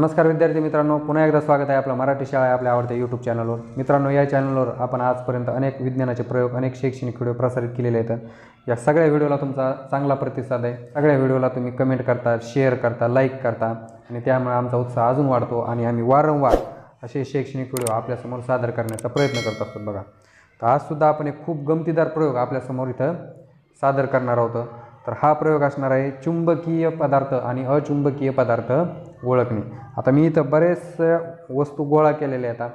नमस्कार विद्यार्थी मित्रांनो पुन्हा एकदा स्वागत आहे आपलं मराठी शाळा आहे आपल्या आवडत्या यूट्यूब चॅनलवर मित्रांनो या चॅनलवर आपण आजपर्यंत अनेक विज्ञानाचे प्रयोग अनेक शैक्षणिक व्हिडिओ प्रसारित केलेले आहेत. या सगळ्या व्हिडिओला तुमचा चांगला प्रतिसाद आहे. सगळ्या व्हिडिओला तुम्ही कमेंट करता शेअर करता लाईक करता आणि त्यामुळे आमचा उत्साह अजून वाढतो आणि आम्ही वारंवार असे शैक्षणिक व्हिडिओ आपल्यासमोर सादर करण्याचा प्रयत्न करत असतो बघा. तर आजसुद्धा आपण एक खूप गमतीदार प्रयोग आपल्यासमोर इथं सादर करणार आहोत. तर हा प्रयोग असणार आहे चुंबकीय पदार्थ आणि अचुंबकीय पदार्थ ओळखणे. आता मी इथं बरेच वस्तू गोळा केलेल्या आहेत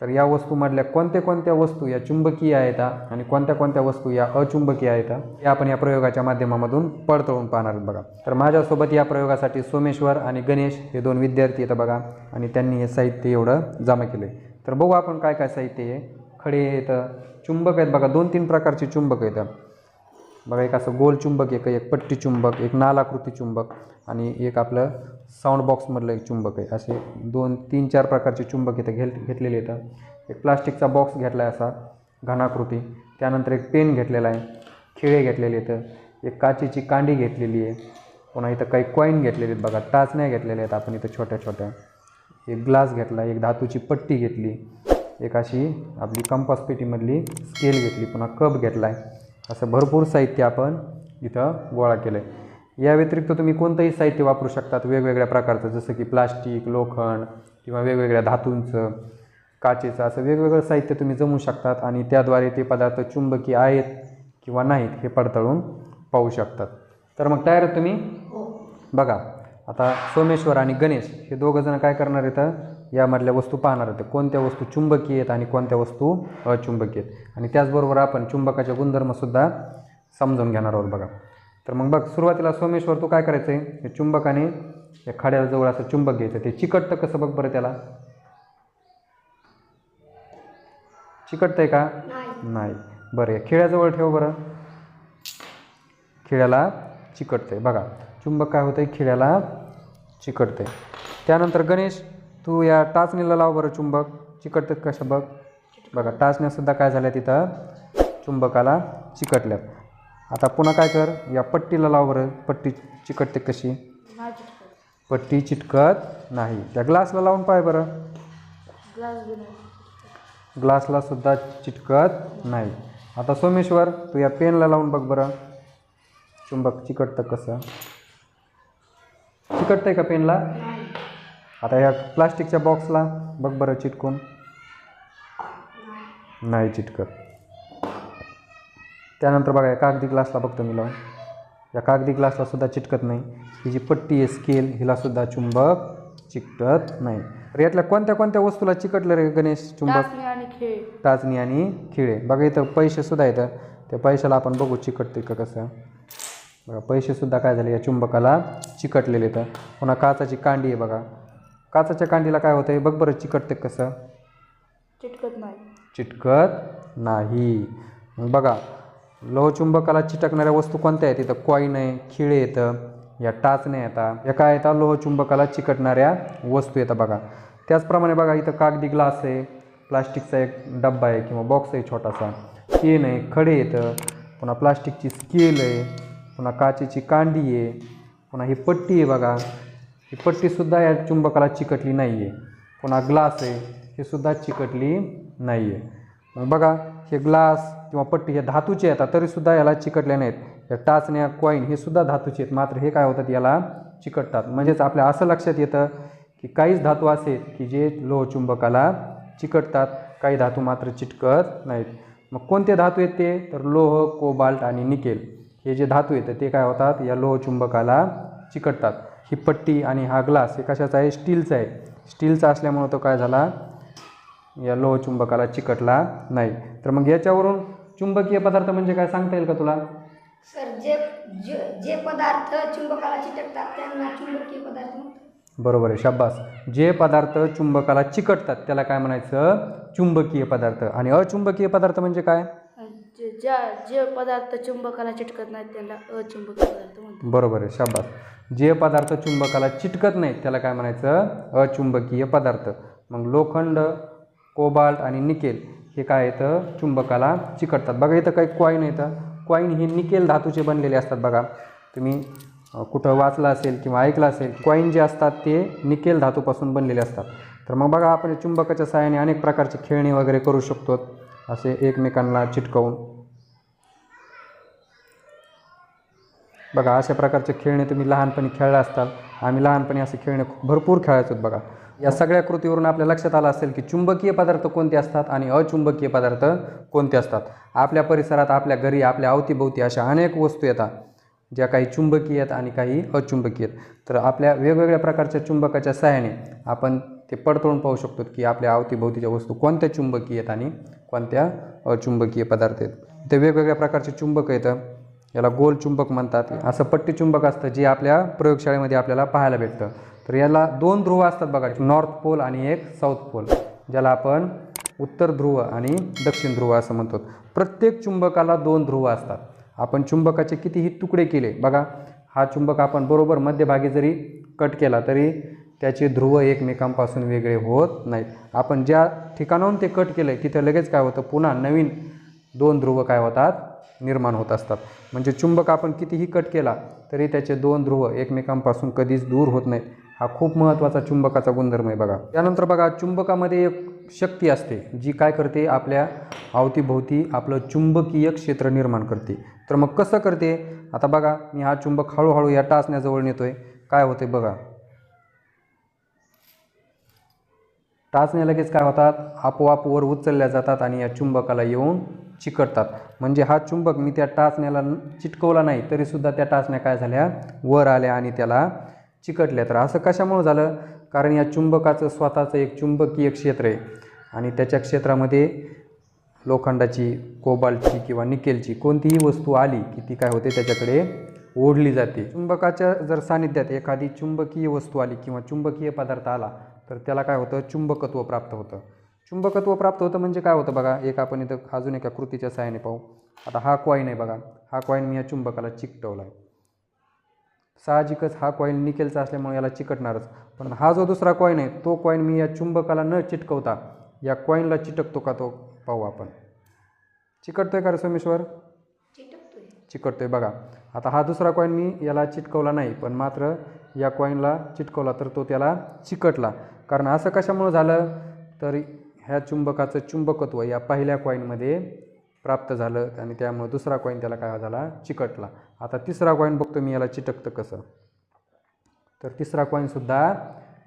तर या वस्तूमधल्या कोणत्या कोणत्या वस्तू या चुंबकीय आहेत आणि कोणत्या कोणत्या वस्तू या अचुंबकीय आहेत हे आपण या प्रयोगाच्या माध्यमामधून पडतळून पाहणार आहोत बघा. तर माझ्यासोबत या प्रयोगासाठी सोमेश्वर आणि गणेश हे दोन विद्यार्थी आहेत बघा आणि त्यांनी हे साहित्य एवढं जमा केलं आहे तर बघू आपण काय काय साहित्य आहे. खडे आहेत चुंबक आहेत बघा दोन तीन प्रकारचे चुंबक आहेत बघा एक असं गोल चुंबक एक एक पट्टी चुंबक एक नालाकृती चुंबक आणि एक आपलं साऊंड बॉक्समधलं एक चुंबक आहे. असे दोन तीन चार प्रकारचे चुंबक इथं घेत घेतलेले आहेत. एक प्लास्टिकचा बॉक्स घेतला आहे असा घनाकृती. त्यानंतर एक पेन घेतलेला आहे खिळे घेतलेले आहेत. एक काचेची कांडी घेतलेली आहे. पुन्हा इथं काही कॉईन घेतलेले आहेत बघा टाचण्या घेतलेल्या आहेत आपण इथं छोट्या छोट्या. एक ग्लास घेतला एक धातूची पट्टी घेतली. एक अशी आपली कंपास पेटीमधली स्केल घेतली पुन्हा कप घेतला आहे असं भरपूर साहित्य आपण इथं गोळा केलं आहे या व्यतिरिक्त तुम्ही कोणतंही साहित्य वापरू शकतात वेगवेगळ्या प्रकारचं जसं की प्लास्टिक लोखंड किंवा वेगवेगळ्या धातूंचं काचेचं असं वेगवेगळं साहित्य तुम्ही जमवू शकतात आणि त्याद्वारे ते पदार्थ चुंबकी आहेत किंवा नाहीत हे पडताळून पाहू शकतात. तर मग तयार तुम्ही? बघा आता सोमेश्वर आणि गणेश हे दोघं जण काय करणार आहेत? यामधल्या वस्तू पाहणार आहेत. कोणत्या वस्तू चुंबकीय आहेत आणि कोणत्या वस्तू अचुंबकीय आहेत? आणि त्याचबरोबर आपण चुंबकाचे गुणधर्मसुद्धा समजून घेणार आहोत बघा. तर मग बघ सुरुवातीला सोमेश्वर तू काय करायचं आहे हे चुंबकाने या खाड्याला जवळ असं चुंबक घ्यायचं. ते चिकटतं कसं बघ बरं त्याला? चिकटतंय का? नाही. बरं या खिळ्याजवळ ठेव बरं. खिळ्याला चिकटतंय. बघा चुंबक काय होतंय? खिळ्याला चिकटतंय. त्यानंतर गणेश तू या टाचणीला लाव बरं चुंबक. चिकटतात कशा बघ. बघा टाचण्यासुद्धा काय झाल्या तिथं? चुंबकाला चिकटल्यात. आता पुन्हा काय कर या पट्टीला लाव बरं. पट्टी चिकटते कशी? पट्टी चिटकत नाही. त्या ग्लासला लावून पाय बरं. ग्लासला सुद्धा चिटकत नाही. आता सोमेश्वर तू या पेनला लावून बघ बरं. चुंबक चिकटतं कसं? चिकटतंय का पेनला? आता या प्लास्टिकच्या बॉक्सला बघ बरं चिटकून. नाही चिटकत. त्यानंतर बघा या कागदी ग्लासला बघतो मी लावून. या कागदी ग्लासला सुद्धा चिटकत नाही. ही जी पट्टी आहे स्केल हिला सुद्धा चुंबक चिकटत नाही. तर यातल्या कोणत्या कोणत्या वस्तूला चिकटलं रे गणेश चुंबक? टाचणी आणि खेळ. टाचणी आणि खिळे. बघा इथं पैसे सुद्धा येतं त्या पैशाला आपण बघू चिकटते का कसं. बघा पैसेसुद्धा काय झाले? या चुंबकाला चिकटलेले तर पुन्हा काचाची कांडी आहे बघा. काचाच्या कांडीला काय होतं बघ बरं चिकटते कसं. चिटकत नाही. चिटकत नाही. मग बघा लोहचुंबकाला चिटकणाऱ्या वस्तू कोणत्या आहेत? इथं कॉईन आहे खिळे येतं या टाचण्या येतात या काय येतात लोहचुंबकाला चिकटणाऱ्या वस्तू येतात बघा. त्याचप्रमाणे बघा इथं कागदी ग्लास आहे. प्लास्टिकचा एक डब्बा आहे किंवा बॉक्स आहे छोटासा. पेन आहे खडे येतं. पुन्हा प्लास्टिकची स्केल आहे. पुन्हा काचेची कांडी आहे. पुन्हा ही पट्टी आहे बघा. ही पट्टीसुद्धा या चुंबकाला चिकटली नाही आहे पुन्हा ग्लास आहे हे सुद्धा चिकटली नाही आहे मग बघा हे ग्लास किंवा पट्टी हे धातूचे येतात तरीसुद्धा याला चिकटल्या नाहीत. या टाचण्या कॉईन हे सुद्धा धातूचे आहेत मात्र हे काय होतात याला चिकटतात. म्हणजेच आपल्या असं लक्षात येतं की काहीच धातू असे आहेत की जे लोहचुंबकाला चिकटतात. काही धातू मात्र चिटकत नाहीत. मग कोणते धातू आहेत ते? तर लोह कोबाल्ट आणि निकेल. हे जे धातू आहेत ते काय होतात? या लोहचुंबकाला चिकटतात. ही पट्टी आणि हा ग्लास हे कशाचा आहे? स्टीलचा आहे. स्टीलचा असल्यामुळं तो काय झाला? या लोहचुंबकाला चिकटला नाही. तर मग याच्यावरून चुंबकीय पदार्थ म्हणजे काय सांगता येईल का तुला? सर जे जे जे पदार्थ चुंबकाला चिटकतात त्यांना चुंबकीय पदार्थ म्हणतात. बरोबर आहे शाबास. जे पदार्थ चुंबकाला चिकटतात त्याला काय म्हणायचं? चुंबकीय पदार्थ. आणि अचुंबकीय पदार्थ म्हणजे काय? जे ज्या जे पदार्थ चुंबकाला चिटकत नाहीत त्यांना अचुंबकीय पदार्थ म्हणतात. बरोबर आहे शाबास. जे पदार्थ चुंबकाला चिटकत नाहीत त्याला काय म्हणायचं? अचुंबकीय पदार्थ. मग लोखंड कोबाल्ट आणि निकेल हे काय येतं? चुंबकाला चिकटतात. बघा इथं काही कॉईन येतं. कॉईन हे निकेल धातूचे बनलेले असतात बघा. तुम्ही कुठं वाचलं असेल किंवा ऐकलं असेल कॉईन जे असतात ते निकेल धातूपासून बनलेले असतात. तर मग बघा आपण चुंबकाच्या सहाय्याने अनेक प्रकारचे खेळणी वगैरे करू शकतो. असे एकमेकांना चिटकवून. बघा अशा प्रकारचे खेळणे तुम्ही लहानपणी खेळला असताल. आम्ही लहानपणी असे खेळणे खूप भरपूर खेळायचो बघा. या सगळ्या कृतीवरून आपल्या लक्षात आलं असेल की चुंबकीय पदार्थ कोणते असतात आणि अचुंबकीय पदार्थ कोणते असतात. आपल्या परिसरात आपल्या घरी आपल्या अवतीभोवती अशा अनेक वस्तू येतात ज्या काही चुंबकीय आहेत आणि काही अचुंबकीय आहेत. तर आपल्या वेगवेगळ्या प्रकारच्या चुंबकाच्या सहाय्याने आपण ते पडतळून पाहू शकतो की आपल्या अवतीभोवतीच्या वस्तू कोणत्या चुंबकीय आहेत आणि कोणत्या अचुंबकीय पदार्थ आहेत. ते वेगवेगळ्या प्रकारचे चुंबक येतं याला गोल चुंबक म्हणतात. असं पट्टी चुंबक असतं जे आपल्या प्रयोगशाळेमध्ये आपल्याला पाहायला भेटतं. तर याला दोन ध्रुव असतात बघा नॉर्थ पोल आणि एक साऊथ पोल. ज्याला आपण उत्तर ध्रुव आणि दक्षिण ध्रुव असं म्हणतो. प्रत्येक चुंबकाला दोन ध्रुव असतात. आपण चुंबकाचे कितीही तुकडे केले बघा हा चुंबक आपण बरोबर मध्यभागी जरी कट केला तरी त्याचे ध्रुव एकमेकांपासून वेगळे होत नाहीत. आपण ज्या ठिकाणाहून ते कट केलं आहे तिथं लगेच काय होतं? पुन्हा नवीन दोन ध्रुव काय होतात? निर्माण होत असतात. म्हणजे चुंबक आपण कितीही कट केला तरी त्याचे दोन ध्रुव एकमेकांपासून कधीच दूर होत नाहीत. हा खूप महत्त्वाचा चुंबकाचा गुणधर्म आहे बघा. त्यानंतर बघा चुंबकामध्ये एक शक्ती असते जी काय करते? आपल्या अवतीभोवती आपलं चुंबकीय क्षेत्र निर्माण करते. तर मग कसं करते? आता बघा मी हा चुंबक हळूहळू या टाचण्याजवळ नेतो आहे काय होते बघा? टाचण्या लगेच काय होतात? आपोआप वर उचलल्या जातात आणि या चुंबकाला येऊन चिकटतात. म्हणजे हा चुंबक मी त्या टाचण्याला चिटकवला नाही तरीसुद्धा त्या टाचण्या काय झाल्या? वर आल्या आणि त्याला चिकटल्या. तर असं कशामुळं झालं? कारण या चुंबकाचं स्वतःचं एक चुंबकीय क्षेत्र आहे आणि त्याच्या क्षेत्रामध्ये लोखंडाची कोबाल्टची किंवा निकेलची कोणतीही वस्तू आली की ती काय होते? त्याच्याकडे ओढली जाते. चुंबकाच्या जर सानिध्यात एखादी चुंबकीय वस्तू आली किंवा चुंबकीय पदार्थ आला तर त्याला काय होतं? चुंबकत्व प्राप्त होतं. चुंबकत्व प्राप्त होतं म्हणजे काय होतं बघा एक आपण इथं अजून एका कृतीच्या सहाय्याने पाहू. आता हा कॉईन आहे बघा हा कॉईन मी या चुंबकाला चिकटवला आहे साहजिकच हा कॉईन निकेलचा असल्यामुळे याला चिकटणारच. पण हा जो दुसरा कॉईन आहे तो कॉईन मी या चुंबकाला न चिटकवता या कॉईनला चिटकतो का तो पाहू आपण. चिकटतोय का रे सोमेश्वर? चिकटतोय बघा. आता हा दुसरा कॉईन मी याला चिटकवला नाही पण मात्र या कॉईनला चिटकवला तर तो त्याला चिकटला. कारण असं कशामुळं झालं? तर ह्या चुंबकाचं चुंबकत्व या पहिल्या कॉईनमध्ये प्राप्त झालं आणि त्यामुळे दुसरा कॉईन त्याला काय झाला? चिकटला. आता तिसरा कॉईन बघतो मी याला चिटकतं कसं? तर तिसरा कॉईनसुद्धा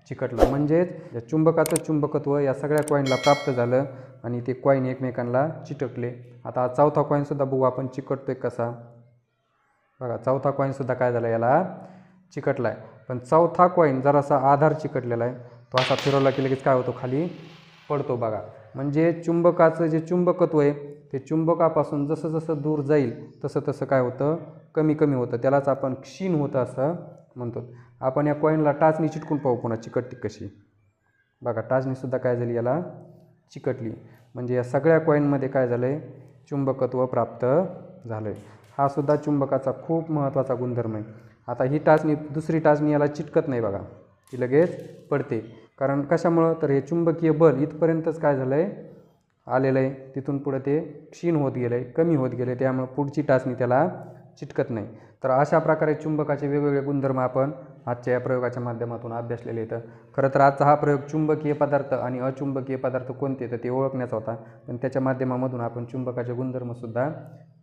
चिकटला. म्हणजेच या चुंबकाचं चुंबकत्व या सगळ्या कॉईनला प्राप्त झालं आणि ते कॉईन एकमेकांना चिटकले. आता चौथा कॉईनसुद्धा बघू आपण चिकटतोय कसा? बघा चौथा कॉईनसुद्धा काय झाला याला चिकटला आहे पण चौथा कॉईन जरासा आधार चिकटलेला आहे. तो असा फिरवला की लगेच काय होतो खाली? पडतो बघा. म्हणजे चुंबकाचं जे चुंबकत्व आहे ते चुंबकापासून जसं जसं दूर जाईल तसं तसं काय होतं? कमी कमी होतं. त्यालाच आपण क्षीण होतं असं म्हणतो. आपण या कॉईनला टाचणी चिटकून पाहू पुन्हा चिकटती कशी. बघा टाचणीसुद्धा काय झाली? याला चिकटली. म्हणजे या सगळ्या कॉईनमध्ये काय झालं आहे चुंबकत्व प्राप्त झालं आहे हा सुद्धा चुंबकाचा खूप महत्त्वाचा गुणधर्म आहे. आता ही टाचणी दुसरी टाचणी याला चिटकत नाही बघा. ती लगेच पडते. कारण कशामुळं? तर हे चुंबकीय बल इथपर्यंतच काय झालं आहे आलेलं आहे तिथून पुढं ते क्षीण होत गेलं आहे कमी होत गेलं आहे त्यामुळं पुढची टाचणी त्याला चिटकत नाही. तर अशा प्रकारे चुंबकाचे वेगवेगळे गुणधर्म आपण आजच्या या प्रयोगाच्या माध्यमातून अभ्यासलेले आहेत. खरं तर आजचा हा प्रयोग चुंबकीय पदार्थ आणि अचुंबकीय पदार्थ कोणते? तर ते ओळखण्याचा होता. पण त्याच्या माध्यमामधून आपण चुंबकाचे गुणधर्मसुद्धा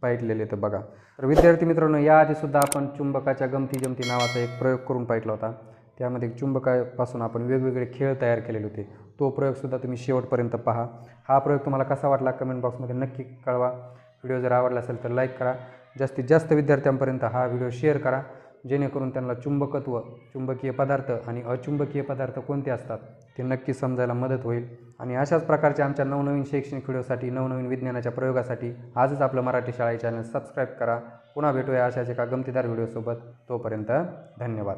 पाहिलेले तर बघा. तर विद्यार्थी मित्रांनो याआधीसुद्धा आपण चुंबकाच्या गमती जमती नावाचा एक प्रयोग करून पाहिला होता. त्यामध्ये चुंबकापासून आपण वेगवेगळे खेळ तयार केलेले होते. तो प्रयोगसुद्धा तुम्ही शेवटपर्यंत पहा. हा प्रयोग तुम्हाला कसा वाटला कमेंट बॉक्समध्ये नक्की कळवा. व्हिडिओ जर आवडला असेल तर लाईक करा. जास्तीत जास्त विद्यार्थ्यांपर्यंत हा व्हिडिओ शेअर करा. जेणेकरून त्यांना चुंबकत्व चुंबकीय पदार्थ आणि अचुंबकीय पदार्थ कोणते असतात ते नक्की समजायला मदत होईल. आणि अशाच प्रकारच्या आमच्या नवनवीन शैक्षणिक व्हिडिओसाठी नवनवीन विज्ञानाच्या प्रयोगासाठी आजच आपलं मराठी शाळा चॅनल सबस्क्राईब करा. पुन्हा भेटूया अशाच एका गमतीदार व्हिडिओसोबत. तोपर्यंत धन्यवाद.